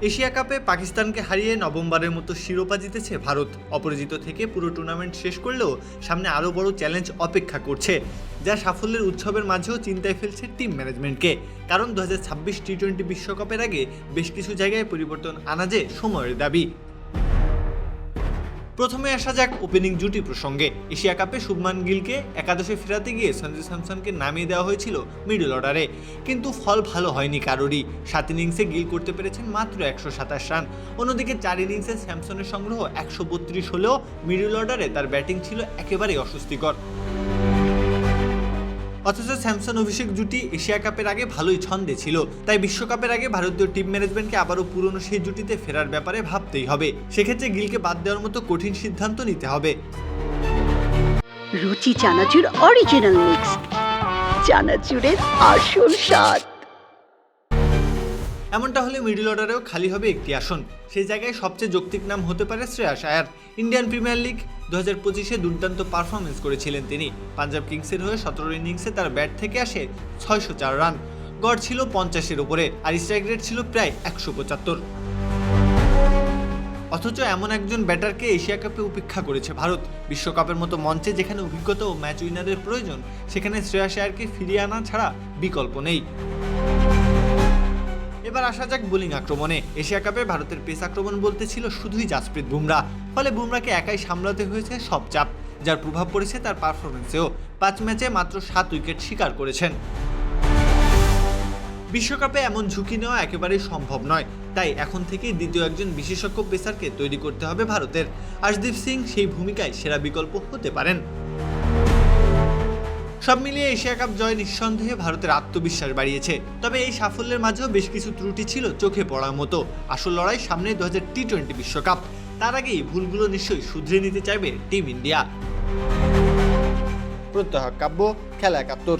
Asia কাপে পাকিস্তানকে হারিয়ে নভেম্বরের মতো শিরোপা জিতেছে ভারত। অপরাজিত থেকে পুরো টুর্নামেন্ট শেষ করলেও সামনে আরও বড় চ্যালেঞ্জ অপেক্ষা করছে, যা সাফল্যের উৎসবের মাঝেও চিন্তায় ফেলছে টিম ম্যানেজমেন্টকে কারণ দু হাজার ছাব্বিশ টি টোয়েন্টি বিশ্বকাপের আগে বেশ কিছু জায়গায় পরিবর্তন আনা যে সময়ের দাবি। প্রথমে আসা যাক ওপেনিং জুটি প্রসঙ্গে। এশিয়া কাপে শুভমান গিলকে একাদশে ফেরাতে গিয়ে সঞ্জু স্যামসনকে নামিয়ে দেওয়া হয়েছিল মিডল অর্ডারে কিন্তু ফল ভালো হয়নি কারোরই। সাত ইনিংসে গিল করতে পেরেছেন মাত্র একশো সাতাশ রান। অন্যদিকে চার ইনিংসে স্যামসনের সংগ্রহ একশো বত্রিশ হলেও মিডল অর্ডারে তার ব্যাটিং ছিল একেবারেই অস্বস্তিকর। অথচ স্যামসন অভিষেক জুটি এশিয়া কাপের আগে ভালোই ছন্দে ছিল। তাই বিশ্বকাপের আগে ভারতীয় টিম ম্যানেজমেন্টকে আবারও পুরনো সেই জুটিতে ফেরার ব্যাপারে ভাবতেই হবে। সেক্ষেত্রে গিলকে বাদ দেওয়ার মতো কঠিন সিদ্ধান্ত নিতে হবে। রুচি চানাচুর অরিজিনাল মিক্স চানাচুরের আসল স্বাদ। এমনটা হলে মিডল অর্ডারেও খালি হবে একটি আসন। সেই জায়গায় সবচেয়ে যৌক্তিক নাম হতে পারে Shreyas Iyer. Indian Premier League দু হাজার পঁচিশে দুর্দান্ত পারফরমেন্স করেছিলেন তিনি। পাঞ্জাব কিংসের হয়ে সতেরো ইনিংসে তার ব্যাট থেকে আসে ছয়শো চার রান। গড় ছিল পঞ্চাশের ওপরে, আর স্ট্রাইক রেট ছিল প্রায় একশো পঁচাত্তর। অথচ এমন একজন ব্যাটারকে এশিয়া কাপে উপেক্ষা করেছে ভারত। বিশ্বকাপের মতো মঞ্চে যেখানে অভিজ্ঞতা ও ম্যাচ উইনারের প্রয়োজন, সেখানে শ্রেয়াস আয়ারকে ফিরিয়ে আনা ছাড়া বিকল্প নেই। এবার আসা যাক বোলিং আক্রমণে। এশিয়া কাপে ভারতের পেস আক্রমণ বলতে ছিল শুধুই জাসপ্রীত বুমরা। ফলে বুমরাকে একাই সামলাতে হয়েছে সব চাপ, যার প্রভাব পড়েছে তার পারফরমেন্সেও পাঁচ ম্যাচে মাত্র সাত উইকেট শিকার করেছেন। বিশ্বকাপে এমন ঝুঁকি নেওয়া একেবারেই সম্ভব নয়। তাই এখন থেকেই দ্বিতীয় একজন বিশেষজ্ঞ পেসারকে তৈরি করতে হবে ভারতের। আশদীপ সিং সেই ভূমিকায় সেরা বিকল্প হতে পারেন। সব মিলিয়ে এশিয়া কাপ জয় নিঃসন্দেহে ভারতের আত্মবিশ্বাস বাড়িয়েছে। তবে এই সাফল্যের মাঝেও বেশ কিছু ত্রুটি ছিল চোখে পড়ার মতো। আসল লড়াই সামনে দু হাজার টি টোয়েন্টি বিশ্বকাপ। তার আগেই ভুলগুলো নিশ্চয়ই শুধরে নিতে চাইবে টিম ইন্ডিয়া। প্রত্যহ কাব্য, খেলা একাত্তর।